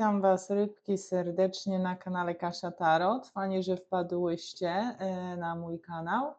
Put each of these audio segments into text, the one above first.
Witam Was rybki serdecznie na kanale Kasia Tarot. Fajnie, że wpadłyście e, na mój kanał.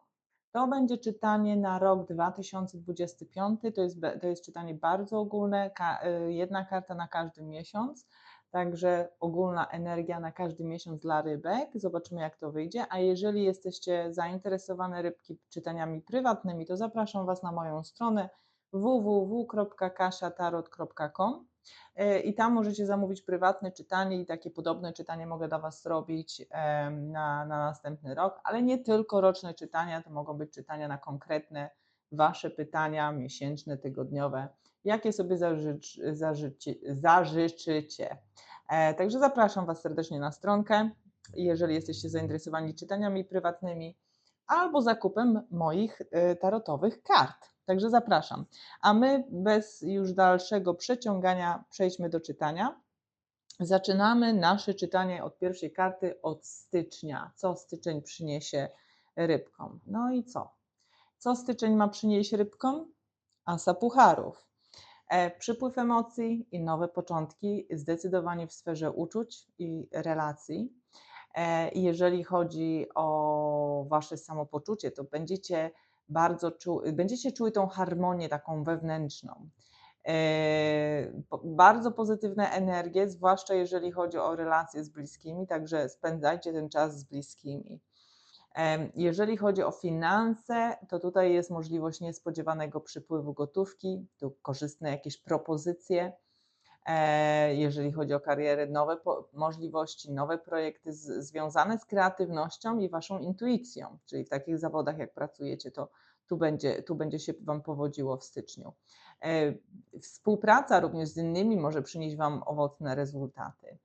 To będzie czytanie na rok 2025. To jest, to jest czytanie bardzo ogólne, e, jedna karta na każdy miesiąc. Także ogólna energia na każdy miesiąc dla rybek. Zobaczymy, jak to wyjdzie. A jeżeli jesteście zainteresowane rybki czytaniami prywatnymi, to zapraszam Was na moją stronę www.kasiatarot.com E, i tam możecie zamówić prywatne czytanie i takie podobne czytanie mogę dla Was zrobić na, na następny rok, ale nie tylko roczne czytania, to mogą być czytania na konkretne Wasze pytania miesięczne, tygodniowe, jakie sobie zażycz, zażycie, zażyczycie. E, Także zapraszam Was serdecznie na stronkę, jeżeli jesteście zainteresowani czytaniami prywatnymi albo zakupem moich e, tarotowych kart. Także zapraszam. A my bez już dalszego przeciągania przejdźmy do czytania. Zaczynamy nasze czytanie od pierwszej karty od stycznia. Co styczeń przyniesie rybkom? No i co? Co styczeń ma przynieść rybkom? Asa pucharów. E, przypływ emocji i nowe początki, zdecydowanie w sferze uczuć i relacji. E, jeżeli chodzi o Wasze samopoczucie, to będziecie bardzo czu, będziecie czuły tą harmonię taką wewnętrzną. E, Bardzo pozytywne energie, zwłaszcza jeżeli chodzi o relacje z bliskimi, także spędzajcie ten czas z bliskimi. Jeżeli chodzi o finanse, to tutaj jest możliwość niespodziewanego przypływu gotówki, tu korzystne jakieś propozycje. E, Jeżeli chodzi o karierę, nowe możliwości, nowe projekty związane z kreatywnością i Waszą intuicją, czyli w takich zawodach, jak pracujecie, to tu będzie, tu będzie się Wam powodziło w styczniu. E, Współpraca również z innymi może przynieść Wam owocne rezultaty.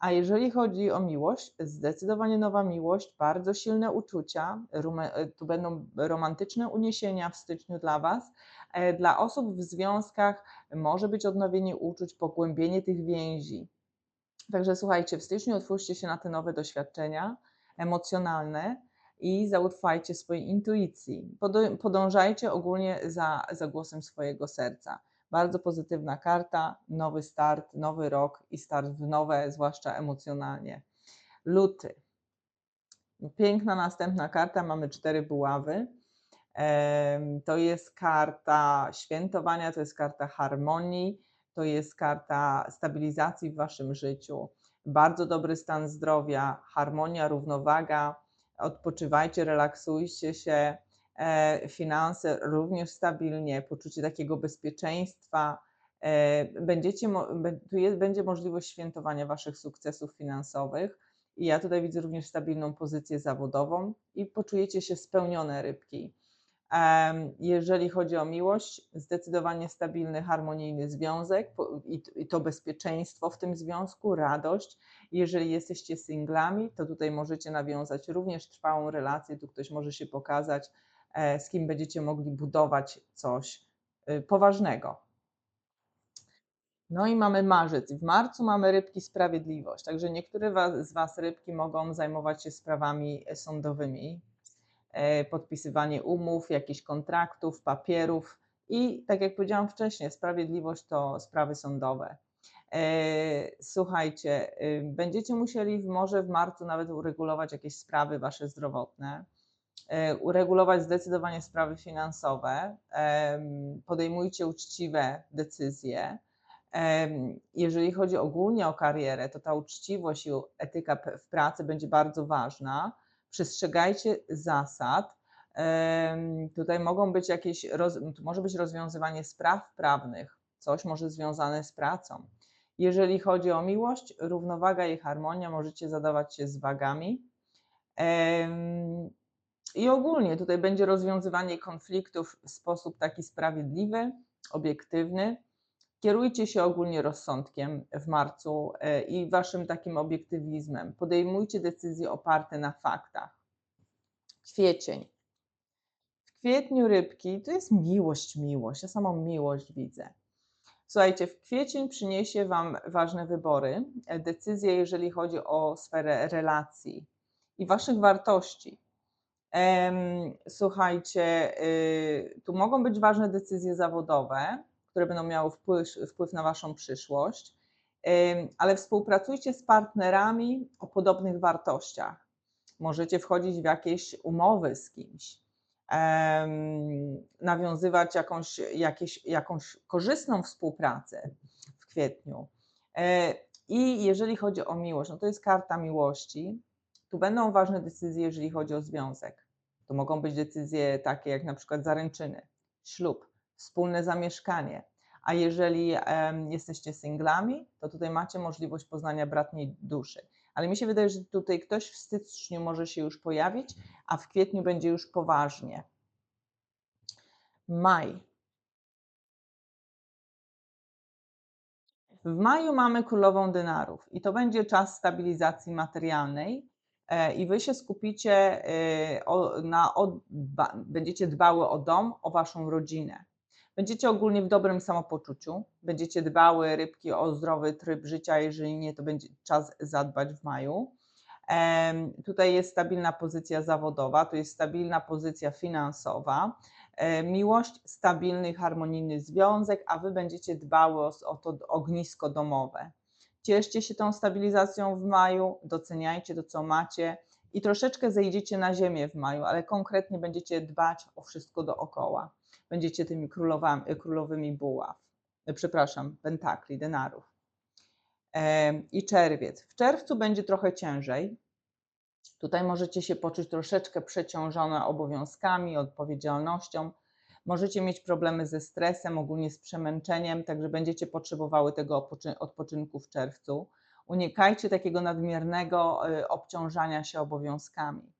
A jeżeli chodzi o miłość, zdecydowanie nowa miłość, bardzo silne uczucia, e, tu będą romantyczne uniesienia w styczniu dla Was. E, Dla osób w związkach może być odnowienie uczuć, pogłębienie tych więzi. Także słuchajcie, w styczniu otwórzcie się na te nowe doświadczenia emocjonalne i zaufajcie swojej intuicji. Podążajcie ogólnie za, za głosem swojego serca. Bardzo pozytywna karta, nowy start, nowy rok i start w nowe, zwłaszcza emocjonalnie. Luty. Piękna następna karta, mamy cztery buławy. To jest karta świętowania, to jest karta harmonii, to jest karta stabilizacji w waszym życiu. Bardzo dobry stan zdrowia, harmonia, równowaga. Odpoczywajcie, relaksujcie się. E, Finanse również stabilnie, poczucie takiego bezpieczeństwa. E, Będziecie, tu jest, będzie możliwość świętowania waszych sukcesów finansowych. I ja tutaj widzę również stabilną pozycję zawodową i poczujecie się spełnione rybki. Jeżeli chodzi o miłość, zdecydowanie stabilny, harmonijny związek i to bezpieczeństwo w tym związku, radość. Jeżeli jesteście singlami, to tutaj możecie nawiązać również trwałą relację. Tu ktoś może się pokazać, z kim będziecie mogli budować coś y, poważnego. No i mamy marzec. W marcu mamy rybki sprawiedliwość. Także niektóre z Was rybki mogą zajmować się sprawami e, sądowymi, e, podpisywanie umów, jakichś kontraktów, papierów i tak jak powiedziałam wcześniej, sprawiedliwość to sprawy sądowe. E, Słuchajcie, y, będziecie musieli może w marcu nawet uregulować jakieś sprawy Wasze zdrowotne, e, uregulować zdecydowanie sprawy finansowe, podejmujcie uczciwe decyzje. Jeżeli chodzi ogólnie o karierę, to ta uczciwość i etyka w pracy będzie bardzo ważna. Przestrzegajcie zasad. Tutaj mogą być jakieś, może być rozwiązywanie spraw prawnych, coś może związane z pracą. Jeżeli chodzi o miłość, równowaga i harmonia, możecie zadawać się z wagami. I ogólnie tutaj będzie rozwiązywanie konfliktów w sposób taki sprawiedliwy, obiektywny. Kierujcie się ogólnie rozsądkiem w marcu e, i waszym takim obiektywizmem. Podejmujcie decyzje oparte na faktach. Kwiecień. W kwietniu rybki to jest miłość, miłość. Ja samą miłość widzę. Słuchajcie, w kwiecień przyniesie Wam ważne wybory, e, decyzje, jeżeli chodzi o sferę relacji i Waszych wartości. Słuchajcie, y, tu mogą być ważne decyzje zawodowe, które będą miały wpływ, wpływ na Waszą przyszłość, ale współpracujcie z partnerami o podobnych wartościach. Możecie wchodzić w jakieś umowy z kimś, nawiązywać jakąś, jakieś, jakąś korzystną współpracę w kwietniu. E, I jeżeli chodzi o miłość, no to jest karta miłości. Tu będą ważne decyzje, jeżeli chodzi o związek. To mogą być decyzje takie jak na przykład zaręczyny, ślub, wspólne zamieszkanie. A jeżeli em, jesteście singlami, to tutaj macie możliwość poznania bratniej duszy. Ale mi się wydaje, że tutaj ktoś w styczniu może się już pojawić, a w kwietniu będzie już poważnie. Maj. W maju mamy królową dynarów i to będzie czas stabilizacji materialnej i wy się skupicie e, na, o, dba, będziecie dbały o dom, o waszą rodzinę. Będziecie ogólnie w dobrym samopoczuciu, będziecie dbały rybki o zdrowy tryb życia, jeżeli nie, to będzie czas zadbać w maju. Tutaj jest stabilna pozycja zawodowa, tu jest stabilna pozycja finansowa, e, miłość, stabilny, harmonijny związek, a wy będziecie dbały o to ognisko domowe. Cieszcie się tą stabilizacją w maju, doceniajcie to, co macie i troszeczkę zejdziecie na ziemię w maju, ale konkretnie będziecie dbać o wszystko dookoła. Będziecie tymi królowymi buław, e, przepraszam, pentakli, denarów. Em, I czerwiec. W czerwcu będzie trochę ciężej. Tutaj możecie się poczuć troszeczkę przeciążone obowiązkami, odpowiedzialnością. Możecie mieć problemy ze stresem, ogólnie z przemęczeniem, także będziecie potrzebowały tego odpoczy- odpoczynku w czerwcu. Unikajcie takiego nadmiernego y, obciążania się obowiązkami.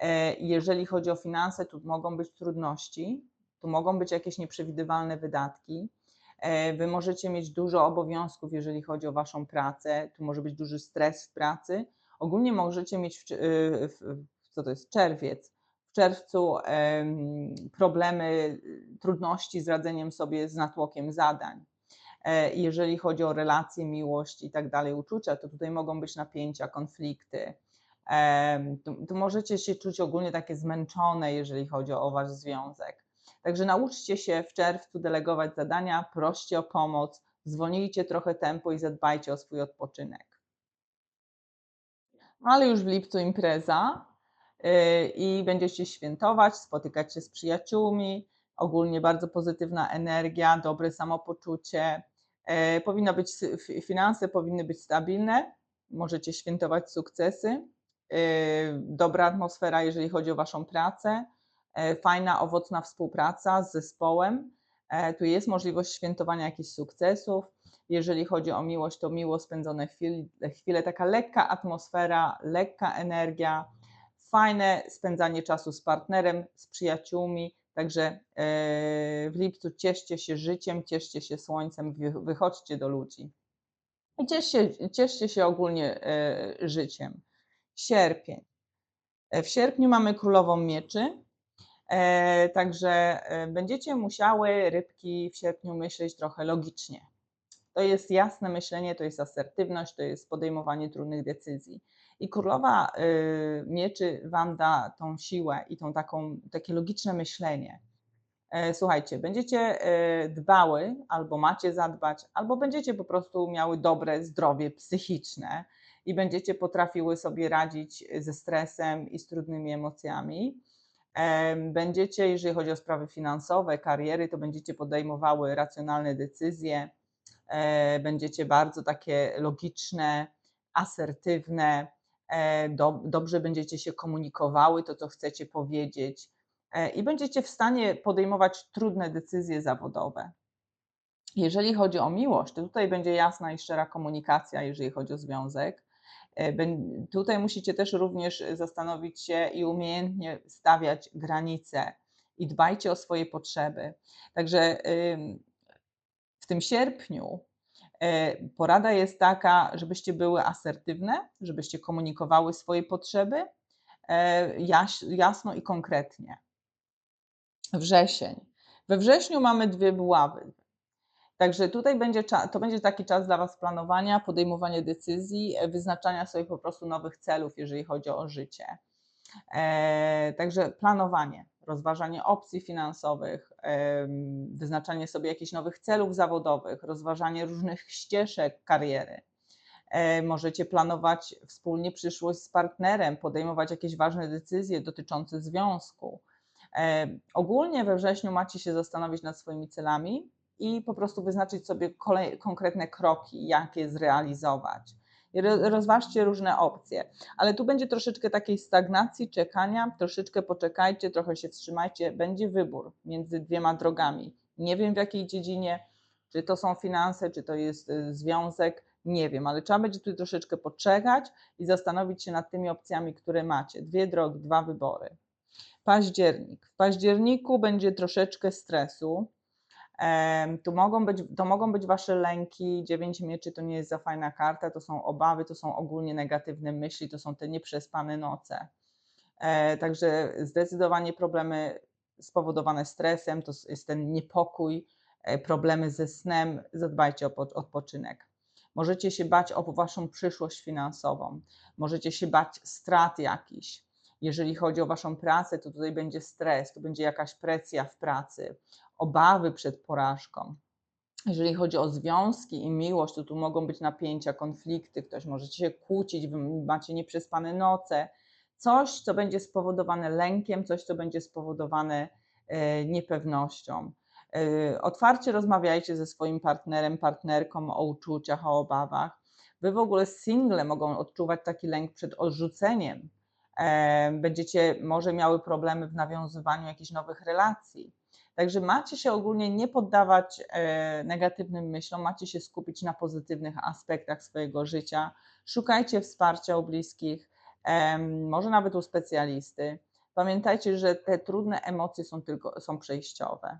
E, Jeżeli chodzi o finanse, tu mogą być trudności, tu mogą być jakieś nieprzewidywalne wydatki. E, Wy możecie mieć dużo obowiązków, jeżeli chodzi o Waszą pracę, tu może być duży stres w pracy. Ogólnie możecie mieć, w, y, co to jest, czerwiec, w czerwcu em, problemy, y, trudności z radzeniem sobie z natłokiem zadań. E, Jeżeli chodzi o relacje, miłość i tak dalej, uczucia, to tutaj mogą być napięcia, konflikty. Tu możecie się czuć ogólnie takie zmęczone, jeżeli chodzi o Wasz związek. Także nauczcie się w czerwcu delegować zadania, proście o pomoc, zwolnijcie trochę tempo i zadbajcie o swój odpoczynek. Ale już w lipcu impreza i będziecie świętować, spotykać się z przyjaciółmi, ogólnie bardzo pozytywna energia, dobre samopoczucie. Yy, Powinno być, fi- finanse powinny być stabilne, możecie świętować sukcesy, yy, dobra atmosfera, jeżeli chodzi o Waszą pracę, e, fajna, owocna współpraca z zespołem. E, Tu jest możliwość świętowania jakichś sukcesów. Jeżeli chodzi o miłość, to miło spędzone chwile, chwile taka lekka atmosfera, lekka energia, fajne spędzanie czasu z partnerem, z przyjaciółmi. Także e, w lipcu cieszcie się życiem, cieszcie się słońcem, wy- wychodźcie do ludzi. I cieszcie, cieszcie się ogólnie e, życiem. Sierpień. E, W sierpniu mamy królową mieczy. Także będziecie musiały rybki w sierpniu myśleć trochę logicznie. To jest jasne myślenie, to jest asertywność, to jest podejmowanie trudnych decyzji. I królowa y, mieczy wam da tą siłę i tą taką, takie logiczne myślenie. E, Słuchajcie, będziecie e, dbały, albo macie zadbać, albo będziecie po prostu miały dobre zdrowie psychiczne i będziecie potrafiły sobie radzić ze stresem i z trudnymi emocjami. Em, Będziecie, jeżeli chodzi o sprawy finansowe, kariery, to będziecie podejmowały racjonalne decyzje, e, będziecie bardzo takie logiczne, asertywne, e, dobrze będziecie się komunikowały to, co chcecie powiedzieć e, i będziecie w stanie podejmować trudne decyzje zawodowe. Jeżeli chodzi o miłość, to tutaj będzie jasna i szczera komunikacja, jeżeli chodzi o związek. E, Tutaj musicie też również zastanowić się i umiejętnie stawiać granice i dbajcie o swoje potrzeby. Także w tym sierpniu e, porada jest taka, żebyście były asertywne, żebyście komunikowały swoje potrzeby e, jasno i konkretnie. Wrzesień. We wrześniu mamy dwie buławy. Także tutaj będzie to będzie taki czas dla Was planowania, podejmowania decyzji, e, wyznaczania sobie po prostu nowych celów, jeżeli chodzi o życie. E, także planowanie, rozważanie opcji finansowych, wyznaczanie sobie jakichś nowych celów zawodowych, rozważanie różnych ścieżek kariery. E, możecie planować wspólnie przyszłość z partnerem, podejmować jakieś ważne decyzje dotyczące związku. E, ogólnie we wrześniu macie się zastanowić nad swoimi celami i po prostu wyznaczyć sobie kolej, konkretne kroki, jak je zrealizować. Rozważcie różne opcje, ale tu będzie troszeczkę takiej stagnacji, czekania, troszeczkę poczekajcie, trochę się wstrzymajcie, będzie wybór między dwiema drogami. Nie wiem w jakiej dziedzinie, czy to są finanse, czy to jest y, związek, nie wiem, ale trzeba będzie tu troszeczkę poczekać i zastanowić się nad tymi opcjami, które macie. Dwie drogi, dwa wybory. Październik. W październiku będzie troszeczkę stresu. Tu mogą być, to mogą być wasze lęki. Dziewięć mieczy to nie jest za fajna karta, to są obawy, to są ogólnie negatywne myśli, to są te nieprzespane noce. E, także zdecydowanie problemy spowodowane stresem, to jest ten niepokój, e, problemy ze snem. Zadbajcie o odpoczynek. Możecie się bać o waszą przyszłość finansową, możecie się bać strat jakichś. Jeżeli chodzi o waszą pracę, to tutaj będzie stres, to będzie jakaś presja w pracy, obawy przed porażką. Jeżeli chodzi o związki i miłość, to tu mogą być napięcia, konflikty, ktoś może się kłócić, macie nieprzespane noce, coś, co będzie spowodowane lękiem, coś, co będzie spowodowane e, niepewnością. E, otwarcie rozmawiajcie ze swoim partnerem, partnerką o uczuciach, o obawach. Wy w ogóle single mogą odczuwać taki lęk przed odrzuceniem. E, będziecie może miały problemy w nawiązywaniu jakichś nowych relacji. Także macie się ogólnie nie poddawać e, negatywnym myślom, macie się skupić na pozytywnych aspektach swojego życia. Szukajcie wsparcia u bliskich, może nawet u specjalisty. Pamiętajcie, że te trudne emocje są tylko są przejściowe.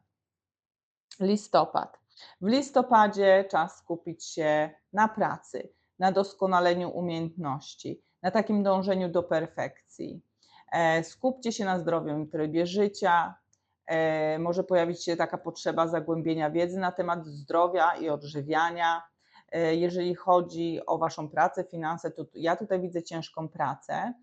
Listopad. W listopadzie czas skupić się na pracy, na doskonaleniu umiejętności, na takim dążeniu do perfekcji. E, skupcie się na zdrowym trybie życia. E, może pojawić się taka potrzeba zagłębienia wiedzy na temat zdrowia i odżywiania. E, jeżeli chodzi o Waszą pracę, finanse, to ja tutaj widzę ciężką pracę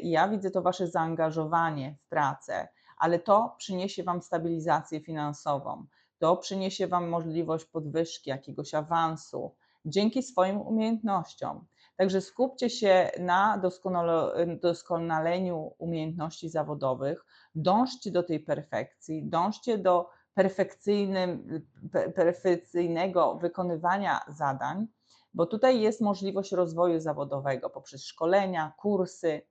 i ja widzę to Wasze zaangażowanie w pracę, ale to przyniesie Wam stabilizację finansową to przyniesie Wam możliwość podwyżki, jakiegoś awansu dzięki swoim umiejętnościom. Także skupcie się na doskonaleniu umiejętności zawodowych, dążcie do tej perfekcji, dążcie do perfekcyjnego wykonywania zadań, bo tutaj jest możliwość rozwoju zawodowego poprzez szkolenia, kursy.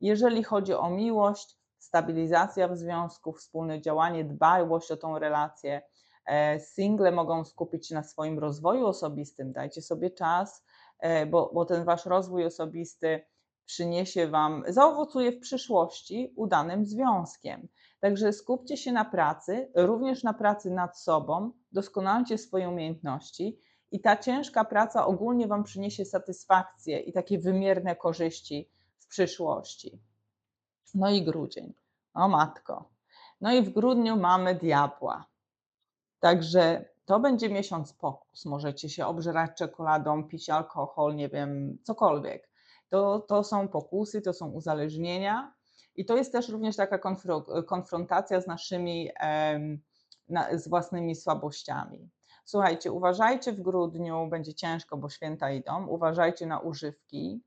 Jeżeli chodzi o miłość, stabilizacja w związku, wspólne działanie, dbałość o tą relację, E, single mogą skupić się na swoim rozwoju osobistym, dajcie sobie czas, bo, bo ten wasz rozwój osobisty przyniesie wam, zaowocuje w przyszłości udanym związkiem. Także skupcie się na pracy, również na pracy nad sobą, doskonalcie swoje umiejętności i ta ciężka praca ogólnie wam przyniesie satysfakcję i takie wymierne korzyści w przyszłości. No i grudzień. O matko. No i w grudniu mamy diabła. Także to będzie miesiąc pokus. Możecie się obżerać czekoladą, pić alkohol, nie wiem, cokolwiek. To, to są pokusy, to są uzależnienia i to jest też również taka konfrontacja z naszymi, na, z własnymi słabościami. Słuchajcie, uważajcie w grudniu, będzie ciężko, bo święta idą, uważajcie na używki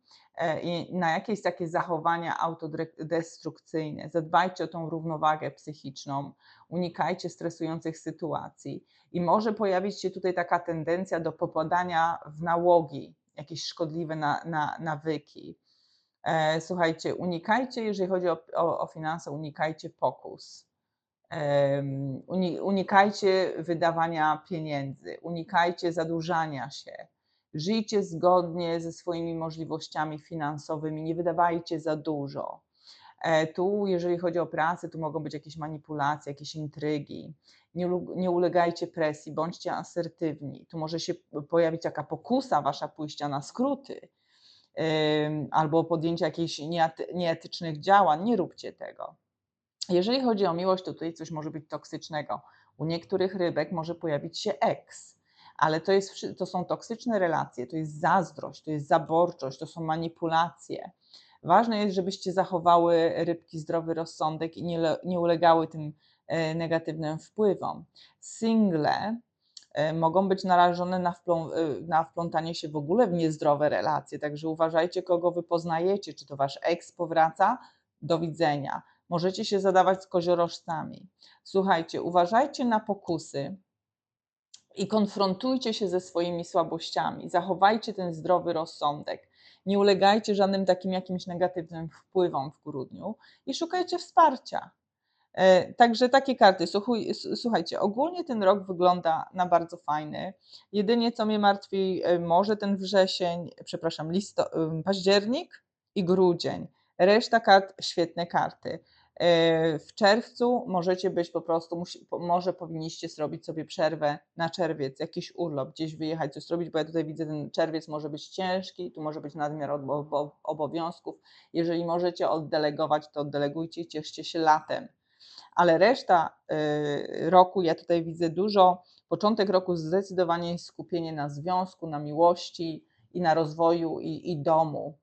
i na jakieś takie zachowania autodestrukcyjne. Zadbajcie o tą równowagę psychiczną, unikajcie stresujących sytuacji i może pojawić się tutaj taka tendencja do popadania w nałogi, jakieś szkodliwe na, na, nawyki. E, słuchajcie, unikajcie, jeżeli chodzi o, o, o finanse, unikajcie pokus Unikajcie wydawania pieniędzy, unikajcie zadłużania się. Żyjcie zgodnie ze swoimi możliwościami finansowymi, nie wydawajcie za dużo. E, tu, jeżeli chodzi o pracę, tu mogą być jakieś manipulacje, jakieś intrygi. Nie, nie ulegajcie presji, bądźcie asertywni. Tu może się pojawić taka pokusa wasza pójścia na skróty albo podjęcia jakichś nieetycznych działań. Nie róbcie tego. Jeżeli chodzi o miłość, to tutaj coś może być toksycznego. U niektórych rybek może pojawić się eks, ale to, jest, to są toksyczne relacje, to jest zazdrość, to jest zaborczość, to są manipulacje. Ważne jest, żebyście zachowały rybki zdrowy rozsądek i nie, nie ulegały tym e, negatywnym wpływom. Single e, mogą być narażone na, wplą, e, na wplątanie się w ogóle w niezdrowe relacje, także uważajcie, kogo wy poznajecie, czy to wasz eks powraca, do widzenia. Możecie się zadawać z koziorożcami. Słuchajcie, uważajcie na pokusy, i konfrontujcie się ze swoimi słabościami. Zachowajcie ten zdrowy rozsądek. Nie ulegajcie żadnym takim jakimś negatywnym wpływom w grudniu i szukajcie wsparcia. E, także takie karty. Słuchajcie, ogólnie ten rok wygląda na bardzo fajny. Jedynie co mnie martwi, e, może ten wrzesień, przepraszam, listo, październik i grudzień. Reszta kart świetne karty. E, w czerwcu możecie być po prostu, może powinniście zrobić sobie przerwę na czerwiec, jakiś urlop, gdzieś wyjechać, coś zrobić, bo ja tutaj widzę, ten czerwiec może być ciężki, tu może być nadmiar obowiązków. Jeżeli możecie oddelegować, to oddelegujcie i cieszcie się latem. Ale reszta e, roku, ja tutaj widzę dużo, początek roku zdecydowanie jest skupienie na związku, na miłości i na rozwoju i, i domu,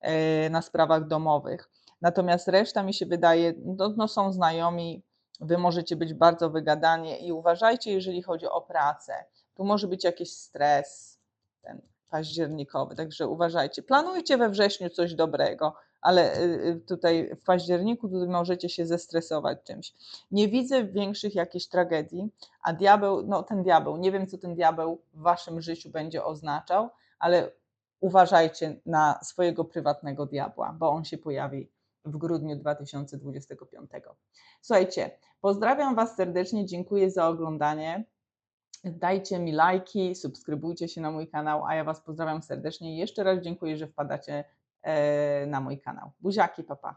e, na sprawach domowych. Natomiast reszta mi się wydaje, no, no są znajomi, wy możecie być bardzo wygadani i uważajcie, jeżeli chodzi o pracę. Tu może być jakiś stres, ten październikowy, także uważajcie. Planujcie we wrześniu coś dobrego, ale y, y, tutaj w październiku tutaj możecie się zestresować czymś. Nie widzę większych jakichś tragedii, a diabeł, no ten diabeł, nie wiem co ten diabeł w waszym życiu będzie oznaczał, ale uważajcie na swojego prywatnego diabła, bo on się pojawi w grudniu 2025. Słuchajcie, pozdrawiam Was serdecznie, dziękuję za oglądanie. Dajcie mi lajki, subskrybujcie się na mój kanał, a ja Was pozdrawiam serdecznie i jeszcze raz dziękuję, że wpadacie e, na mój kanał. Buziaki, papa.